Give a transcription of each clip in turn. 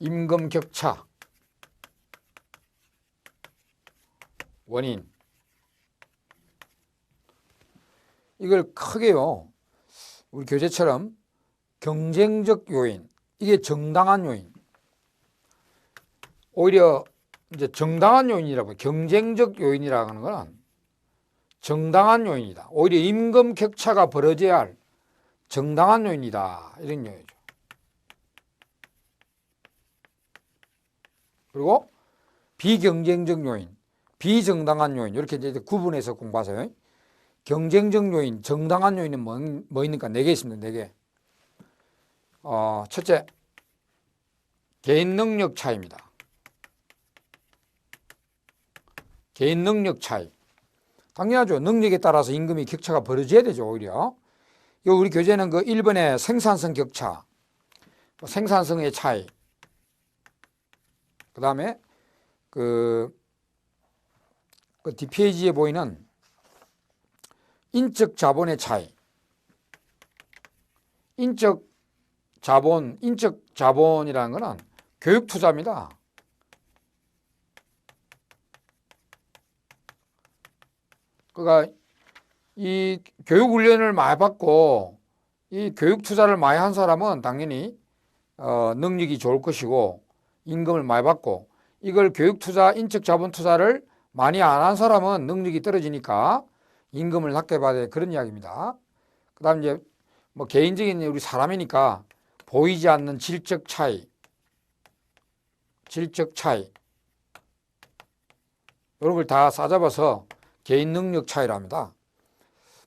임금 격차 원인 이걸 크게요. 우리 교재처럼 경쟁적 요인 이게 정당한 요인 오히려 이제 정당한 요인이라고 경쟁적 요인이라고 하는 거는 정당한 요인이다. 오히려 임금 격차가 벌어져야 할 정당한 요인이다. 이런 요인이죠. 그리고 비경쟁적 요인, 비정당한 요인 이렇게 이제 구분해서 공부하세요. 경쟁적 요인, 정당한 요인은 뭐, 뭐 있는가? 네개 있습니다. 네 개. 어, 첫째, 개인 능력 차이입니다. 개인 능력 차이. 당연하죠. 능력에 따라서 임금이 격차가 벌어져야 되죠, 오히려. 요 우리 교재는 그 1번의 생산성 격차, 뭐 생산성의 차이, 그 다음에 그, 그 뒷페이지에 보이는 인적 자본의 차이. 인적 자본, 인적 자본이라는 거는 교육 투자입니다. 그러니까 이 교육 훈련을 많이 받고 이 교육 투자를 많이 한 사람은 당연히 어, 능력이 좋을 것이고 임금을 많이 받고 이걸 교육 투자, 인적 자본 투자를 많이 안 한 사람은 능력이 떨어지니까 임금을 낮게 받아야 그런 이야기입니다. 그 다음 이제 뭐 개인적인 우리 사람이니까 보이지 않는 질적 차이, 질적 차이 이런 걸 다 싸잡아서 개인 능력 차이라 합니다.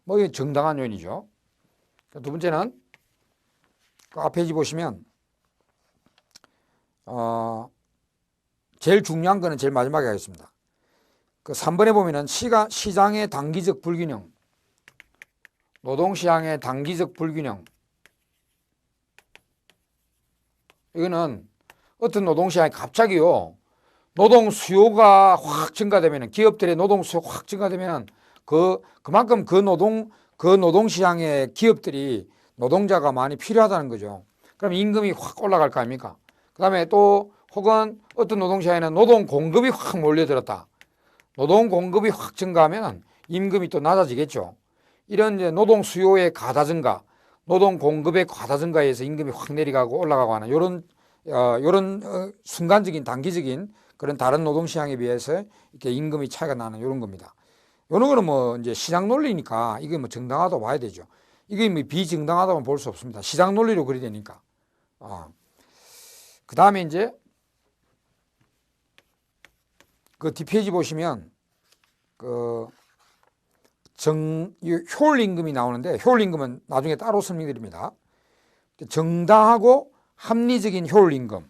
뭐 이게 정당한 요인이죠. 두 번째는 그 앞에 지 보시면 어 제일 중요한 거는 제일 마지막에 하겠습니다. 그 3번에 보면은 시가, 시장의 단기적 불균형, 노동시장의 단기적 불균형. 이거는 어떤 노동시장이 갑자기요, 노동 수요가 확 증가되면, 기업들의 노동 수요가 확 증가되면, 그, 그만큼 그 노동, 그 노동시장의 기업들이 노동자가 많이 필요하다는 거죠. 그럼 임금이 확 올라갈 거 아닙니까? 그 다음에 또 혹은 어떤 노동시장에는 노동 공급이 확 몰려들었다. 노동 공급이 확 증가하면 임금이 또 낮아지겠죠. 이런 이제 노동 수요의 가다 증가, 노동 공급의 가다 증가에서 임금이 확 내려가고 올라가고 하는 이런 어, 이런 어, 순간적인 단기적인 그런 다른 노동 시장에 비해서 이렇게 임금이 차이가 나는 이런 겁니다. 이런 거는 뭐 이제 시장 논리니까 이게 뭐 정당하다고 봐야 되죠. 이게 뭐 비정당하다고 볼 수 없습니다. 시장 논리로 그리 되니까. 어. 그 다음에 이제 그 뒷페이지 보시면 그 정, 효율 임금이 나오는데 효율 임금은 나중에 따로 설명드립니다. 정당하고 합리적인 효율 임금.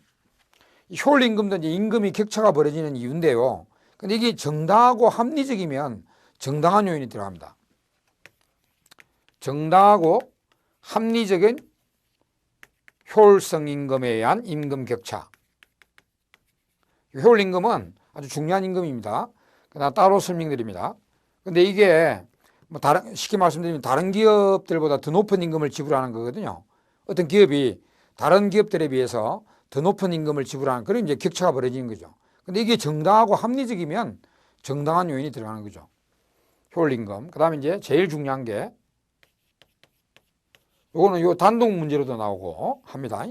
효율 임금도 이제 임금이 격차가 벌어지는 이유인데요. 근데 이게 정당하고 합리적이면 정당한 요인이 들어갑니다. 정당하고 합리적인 효율성 임금에 의한 임금 격차. 효율 임금은 아주 중요한 임금입니다. 나 따로 설명드립니다. 근데 이게 뭐 다른 쉽게 말씀드리면 다른 기업들보다 더 높은 임금을 지불하는 거거든요. 어떤 기업이 다른 기업들에 비해서 더 높은 임금을 지불하는 그런 이제 격차가 벌어지는 거죠. 근데 이게 정당하고 합리적이면 정당한 요인이 들어가는 거죠. 효율 임금. 그다음에 이제 제일 중요한 게 요거는 요 단독 문제로도 나오고 합니다.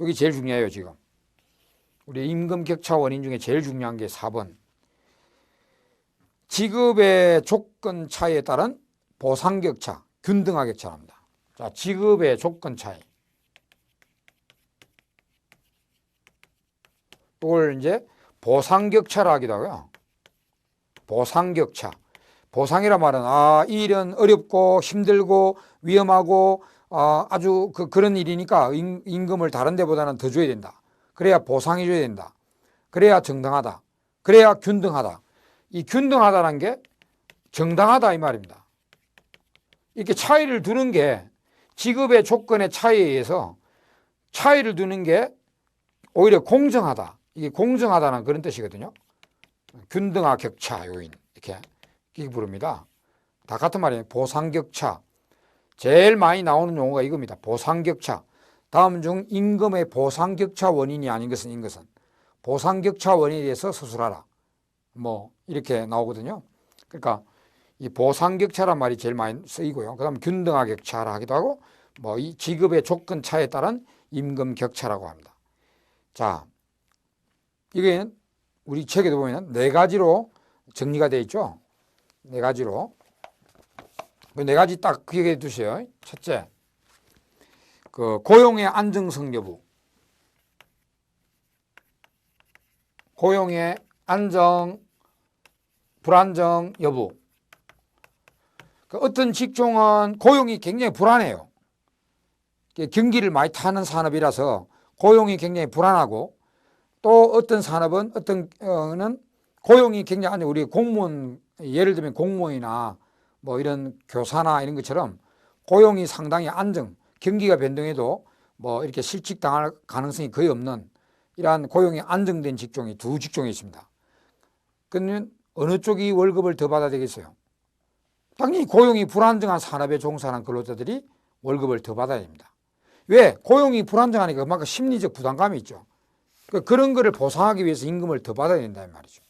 여기 제일 중요해요, 지금. 우리 임금 격차 원인 중에 제일 중요한 게 4번. 지급의 조건 차이에 따른 보상 격차, 균등화 격차랍니다. 자, 지급의 조건 차이. 이걸 이제 보상 격차라 하기도 하고요. 보상 격차. 보상이라 말은 아, 이 일은 어렵고 힘들고 위험하고 아, 아주 그, 그런 일이니까 임, 임금을 다른 데보다는 더 줘야 된다. 그래야 보상해 줘야 된다. 그래야 정당하다. 그래야 균등하다. 이 균등하다는 게 정당하다 이 말입니다. 이렇게 차이를 두는 게 지급의 조건의 차이에 의해서 차이를 두는 게 오히려 공정하다. 이게 공정하다는 그런 뜻이거든요. 균등화 격차 요인 이렇게 부릅니다. 다 같은 말이에요. 보상 격차. 제일 많이 나오는 용어가 이겁니다. 보상 격차. 다음 중 임금의 보상격차 원인이 아닌 것은 인 것은 보상격차 원인에 대해서 서술하라. 뭐 이렇게 나오거든요. 그러니까 이 보상격차란 말이 제일 많이 쓰이고요. 그다음 균등하격차라 하기도 하고 뭐 이 지급의 조건 차에 따른 임금 격차라고 합니다. 자, 이게 우리 책에도 보면 네 가지로 정리가 되어 있죠. 네 가지로. 그 네 가지 딱 기억해 두세요. 첫째, 그 고용의 안정성 여부. 고용의 안정, 불안정 여부. 그 어떤 직종은 고용이 굉장히 불안해요. 경기를 많이 타는 산업이라서 고용이 굉장히 불안하고 또 어떤 산업은 어떤 어는 고용이 굉장히 안정. 우리 공무원 예를 들면 공무원이나 뭐 이런 교사나 이런 것처럼 고용이 상당히 안정, 경기가 변동해도 뭐 이렇게 실직 당할 가능성이 거의 없는 이러한 고용이 안정된 직종이 두 직종이 있습니다. 그러면 어느 쪽이 월급을 더 받아야 되겠어요? 당연히 고용이 불안정한 산업에 종사하는 근로자들이 월급을 더 받아야 됩니다. 왜? 고용이 불안정하니까 그만큼 심리적 부담감이 있죠. 그- 그런 거를 보상하기 위해서 임금을 더 받아야 된다는 말이죠.